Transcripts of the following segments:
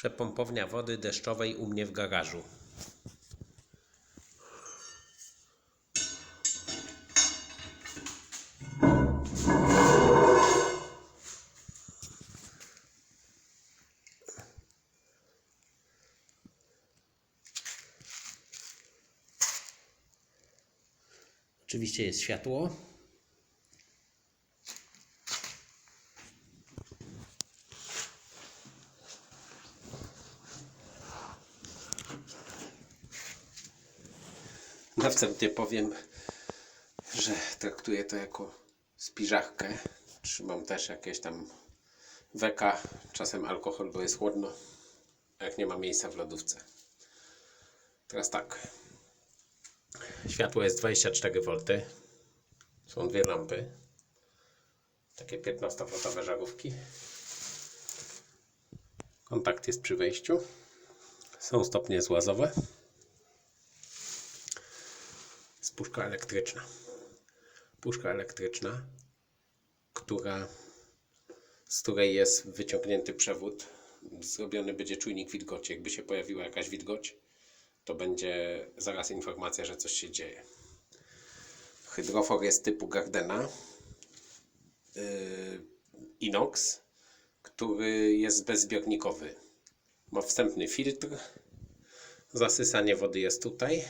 Przepompownia wody deszczowej u mnie w garażu. Oczywiście jest światło. Na wstępie powiem, że traktuję to jako spiżachkę. Trzymam też jakieś tam weka, czasem alkohol, bo jest chłodno, jak nie ma miejsca w lodówce. Teraz tak. Światło jest 24V. Są dwie lampy. Takie 15V żarówki. Kontakt jest przy wejściu. Są stopnie złazowe. Jest puszka elektryczna. Puszka elektryczna, która, z której jest wyciągnięty przewód. Zrobiony będzie czujnik wilgoci. Jakby się pojawiła jakaś wilgoć, to będzie zaraz informacja, że coś się dzieje. Hydrofor jest typu Gardena yy, inox, który jest bezzbiornikowy. Ma wstępny filtr. Zasysanie wody jest tutaj.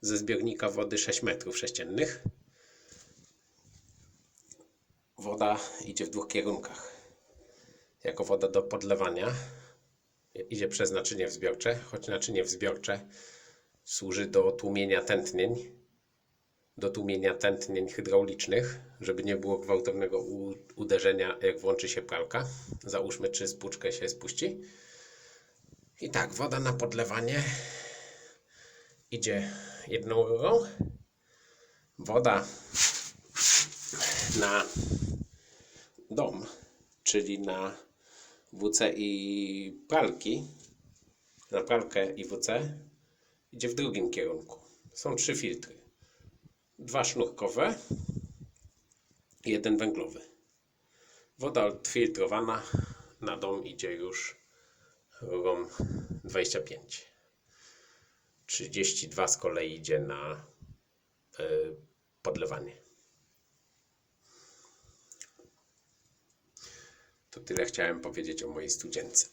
Ze zbiornika wody 6 metrów sześciennych. Woda idzie w dwóch kierunkach. Jako woda do podlewania idzie przez naczynie wzbiorcze, choć naczynie wzbiorcze służy do tłumienia tętnień, do tłumienia tętnień hydraulicznych, żeby nie było gwałtownego uderzenia, jak włączy się pralka. Załóżmy, czy spłuczkę się spuści. I tak, woda na podlewanie idzie jedną rurą. Woda na dom, czyli na WC i pralki, na pralkę i WC idzie w drugim kierunku. Są trzy filtry. Dwa sznurkowe jeden węglowy. Woda odfiltrowana na dom idzie już rurą 25. 32 z kolei idzie na y, podlewanie. To tyle chciałem powiedzieć o mojej studzience.